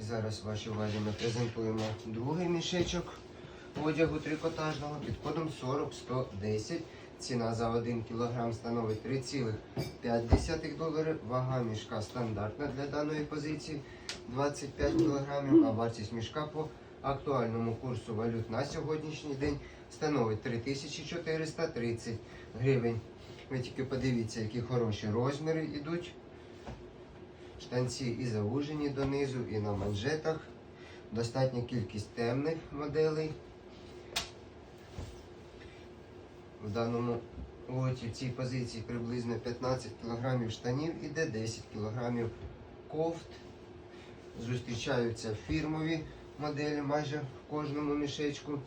І зараз вашій увазі ми презентуємо другий мішечок одягу трикотажного під кодом 40110. Ціна за 1 кг становить 3,5 долари. Вага мішка стандартна для даної позиції 25 кг, а вартість мішка по актуальному курсу валют на сьогоднішній день становить 3430 гривень. Ви тільки подивіться, які хороші розміри йдуть. Штанці і заужені донизу, і на манжетах. Достатня кількість темних моделей. В даному лоті в цій позиції приблизно 15 кг штанів іде 10 кг кофт. Зустрічаються фірмові моделі майже в кожному мішечку.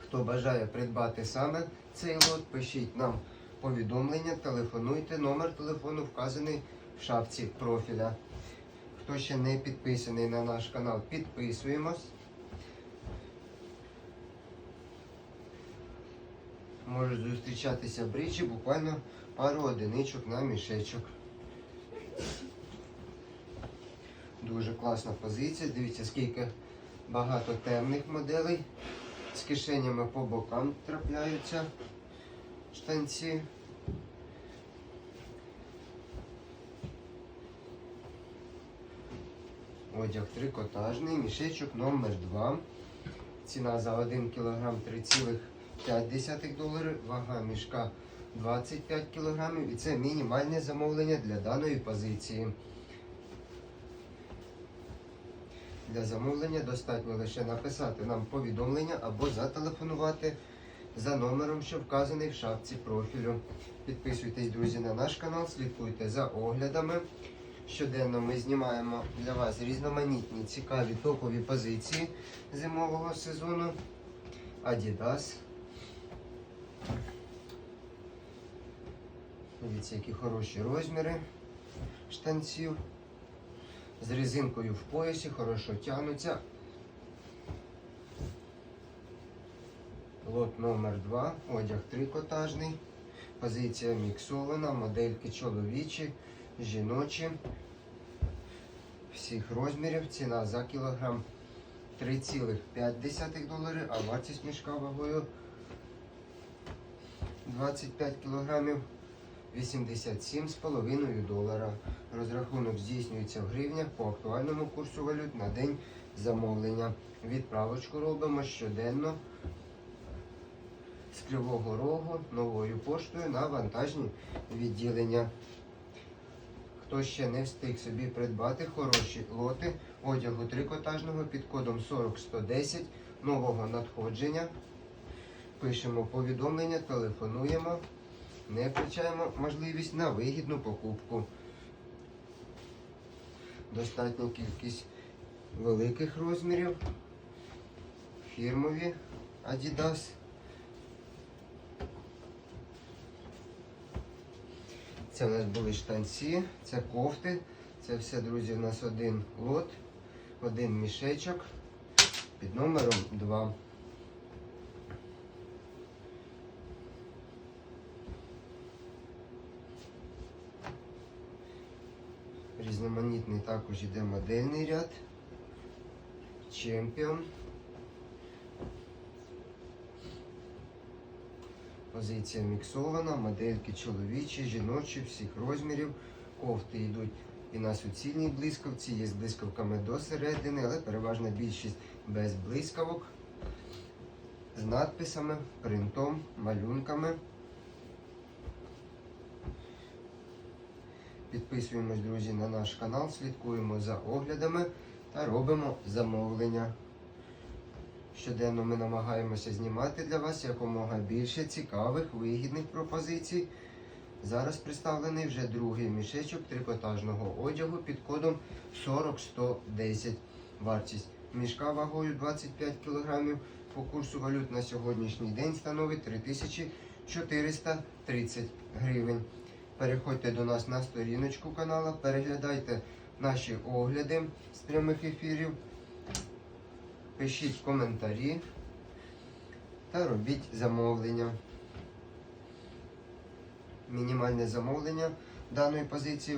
Хто бажає придбати саме цей лот, пишіть нам повідомлення, телефонуйте. Номер телефону вказаний в шапці профіля. Хто ще не підписаний на наш канал, підписуємось. Можуть зустрічатися бричі буквально пару одиничок на мішечок. Дуже класна позиція. Дивіться, скільки багато темних моделей. З кишенями по бокам трапляються штанці. Одяг трикотажний, мішечок номер 2. Ціна за 1 кг 3,5 доларів, вага мішка 25 кг і це мінімальне замовлення для даної позиції. Для замовлення достатньо лише написати нам повідомлення або зателефонувати за номером, що вказаний в шапці профілю. Підписуйтесь, друзі, на наш канал, слідкуйте за оглядами. Щоденно ми знімаємо для вас різноманітні цікаві топові позиції зимового сезону. Adidas. Дивіться, які хороші розміри штанців. З резинкою в поясі, хорошо тягнуться. Лот номер 2 одяг трикотажний. Позиція міксована, модельки чоловічі, жіночі. Всіх розмірів. Ціна за кілограм 3,5 долари, а вартість мішка вагою 25 кілограмів 87,5 долара. Розрахунок здійснюється в гривнях по актуальному курсу валют на день замовлення. Відправочку робимо щоденно з Кривого Рогу новою поштою на вантажні відділення. Хто ще не встиг собі придбати хороші лоти одягу трикотажного під кодом 40110 нового надходження. Пишемо повідомлення, телефонуємо, не втрачаємо можливість на вигідну покупку. Достатня кількість великих розмірів, фірмові Adidas. Це у нас були штанці, це кофти. Це все, друзі, у нас один лот, один мішечок під номером 2. Різноманітний також іде модельний ряд. Чемпіон. Позиція міксована, модельки чоловічі, жіночі, всіх розмірів. Кофти йдуть і на суцільній блискавці, є з блискавками до середини, але переважна більшість без блискавок. З надписами, принтом, малюнками. Підписуємось, друзі, на наш канал, слідкуємо за оглядами та робимо замовлення. Щоденно ми намагаємося знімати для вас якомога більше цікавих, вигідних пропозицій. Зараз представлений вже другий мішечок трикотажного одягу під кодом 40110. Вартість мішка вагою 25 кг по курсу валют на сьогоднішній день становить 3430 гривень. Переходьте до нас на сторіночку каналу, переглядайте наші огляди з прямих ефірів. Пишіть коментарі та робіть замовлення. Мінімальне замовлення даної позиції